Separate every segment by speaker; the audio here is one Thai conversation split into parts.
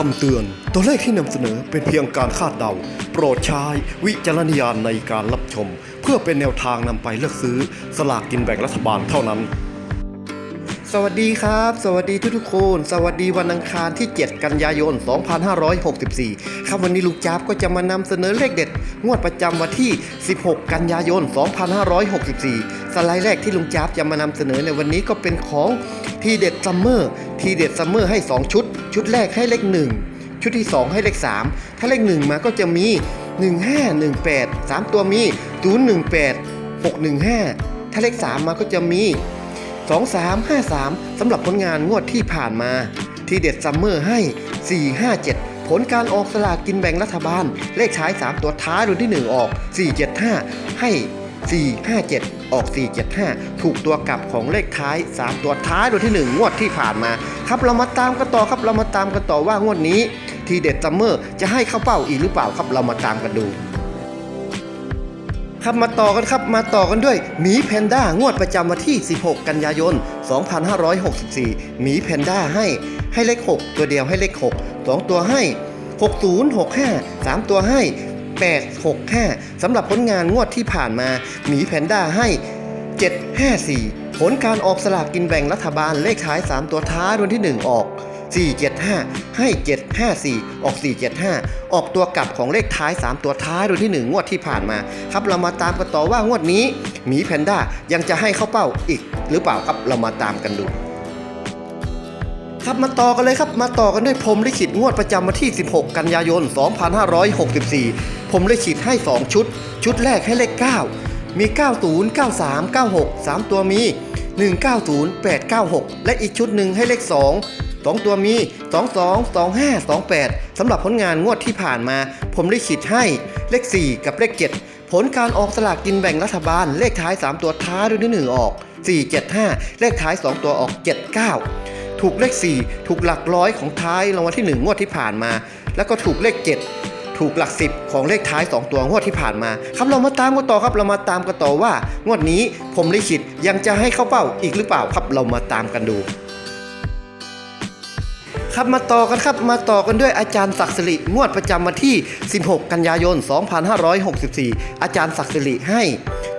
Speaker 1: คำเตือน ตัวเลขที่นำเสนอเป็นเพียงการคาดเดา โปรดใช้วิจารณญาณในการรับชม เพื่อเป็นแนวทางนำไปเลือกซื้อสลากกินแบ่งรัฐบาลเท่านั้น สวัสดีครับ สวัสดีทุกๆคน สวัสดีวันอังคารที่ 7 กันยายน 2564 ครับวันนี้ลุงจ๊าบก็จะมานำเสนอเลขเด็ด งวดประจำวันที่ 16 กันยายน 2564 สไลด์แรกที่ลุงจ๊าบจะมานำเสนอในวันนี้ก็เป็นของ ทีเด็ดซัมเมอร์ทีเด็ดซัมเมอร์ให้ 2 ชุด ชุดแรกให้เลข 1 ชุดที่ 2 ให้เลข 3 ถ้าเลข 1 มาก็จะมี 1518 3 ตัวมี 018 615 ถ้าเลข 3 มาก็จะมี 2353 สำหรับผลงานงวดที่ผ่านมา ทีเด็ดซัมเมอร์ให้ 457 ผลการออกสลากกินแบ่งรัฐบาล เลขท้าย 3 ตัวท้ายรุ่นที่ 1 ออก 475 ให้ 457 ออก 475 ถูกตัวกลับของเลขท้าย 3 ตัวท้ายรุ่นที่ 1 งวดที่ผ่านมา ครับเรามาตามกันต่อครับเรามาตามกันต่อว่างวดนี้ ทีเด็ดซัมเมอร์จะให้เข้าเป้าอีกหรือเปล่าครับเรามาตามกันดูครับมาต่อกันครับมาต่อกันด้วยหมีแพนด้างวดประจำวันที่ 16 กันยายน 2564หมีแพนด้าให้ให้เลข 6 ตัวเดียวให้เลข 6 2 ตัวให้ 6065 3 ตัวให้ 865 สำหรับผลงานงวดที่ผ่านมา หมีแพนด้าให้ 754 ผลการออกสลากกินแบ่งรัฐบาลเลขท้าย 3 ตัวท้ายวันที่ 1 ออก 475 ให้ 754 ออก 475 ออกตัวกลับของเลขท้าย 3 ตัวท้ายโดยที่ 1 งวดที่ผ่านมา ครับเรามาตามกันต่อว่างวดนี้หมีแพนด้ายังจะให้เข้าเป้าอีกหรือเปล่าครับเรามาตามกันดู ครับมาต่อกันเลยครับ มาต่อกันด้วยพรมลิขิตงวดประจำวันที่ 16 กันยายน 2564 ผมลิขิตให้ 2 ชุด ชุดแรกให้เลข 9 มี 90 93 96 3 ตัวมี 190 896 และอีกชุดหนึ่งให้เลข 2 2 ตัวมี 22 25 28 สำหรับผลงานงวดที่ผ่านมา ผมลิขิตให้เลข 4 กับเลข 7 ผลการออกสลากกินแบ่งรัฐบาล เลขท้าย 3 ตัวท้ายด้วยที่1ออก 475 เลขท้าย 2 ตัวออก 79 ถูกเลข 4 ถูกหลักร้อยของท้ายรางวัลที่ 1 งวดที่ผ่านมา แล้วก็ถูกเลข 7 ถูกหลัก 10 ของเลขท้าย 2 ตัวงวดที่ผ่านมา ครับเรามาตามกันต่อครับเรามาตามกันต่อว่า งวดนี้ผมลิขิตยังจะให้เข้าเป้าอีกหรือเปล่าครับเรามาตามกันดูครับมาต่อกันครับมาต่อกันด้วยอาจารย์ศักดิ์สิริงวดประจำวันที่ 16 กันยายน 2564 อาจารย์ศักดิ์สิริให้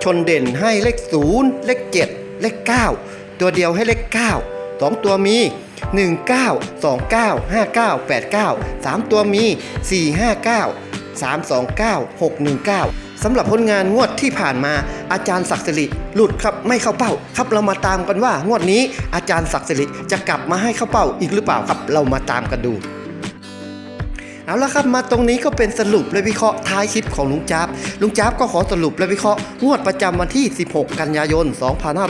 Speaker 1: ชนเด่นให้เลข 0 เลข 7 เลข 9 ตัวเดียวให้เลข 9 2 ตัวมี 19 29 59 89 3 ตัวมี 459 329 619สำหรับผลงานงวดที่ผ่านมาอาจารย์ศักดิ์สิริหลุดครับไม่เข้าเป้า ครับเรามาตามกันว่างวดนี้อาจารย์ศักดิ์สิริจะกลับมาให้เข้าเป้าอีกหรือเปล่าครับเรามาตามกันดู เอาละครับมาตรงนี้ก็เป็นสรุปและวิเคราะห์ท้ายคลิปของลุงจ๊าบลุงจ๊าบก็ขอสรุปและวิเคราะห์งวดประจำวันที่ 16 กันยายน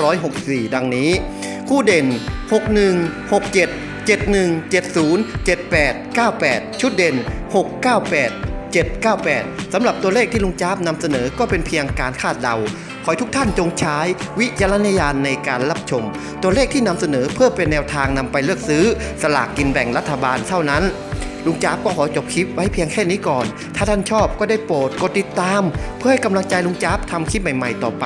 Speaker 1: 2564 ดังนี้ คู่เด่น 61 67 71 70 78 98 ชุดเด่น 698 798 สำหรับตัวเลขที่ลุงจ๊าบนำเสนอก็เป็นเพียงการคาดเดา ขอให้ทุกท่านจงใช้วิจารณญาณในการรับชม ตัวเลขที่นำเสนอเพื่อเป็นแนวทางนำไปเลือกซื้อ สลากกินแบ่งรัฐบาลเท่านั้น ลุงจ๊าบก็ขอจบคลิปไว้เพียงแค่นี้ก่อน ถ้าท่านชอบก็ได้โปรดกดติดตาม เพื่อให้กำลังใจลุงจ๊าบทำคลิปใหม่ ๆ ต่อไป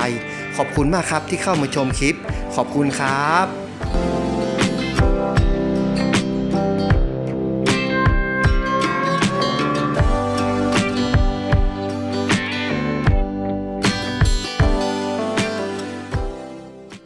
Speaker 1: ขอบคุณมากครับที่เข้ามาชมคลิป ขอบคุณครับ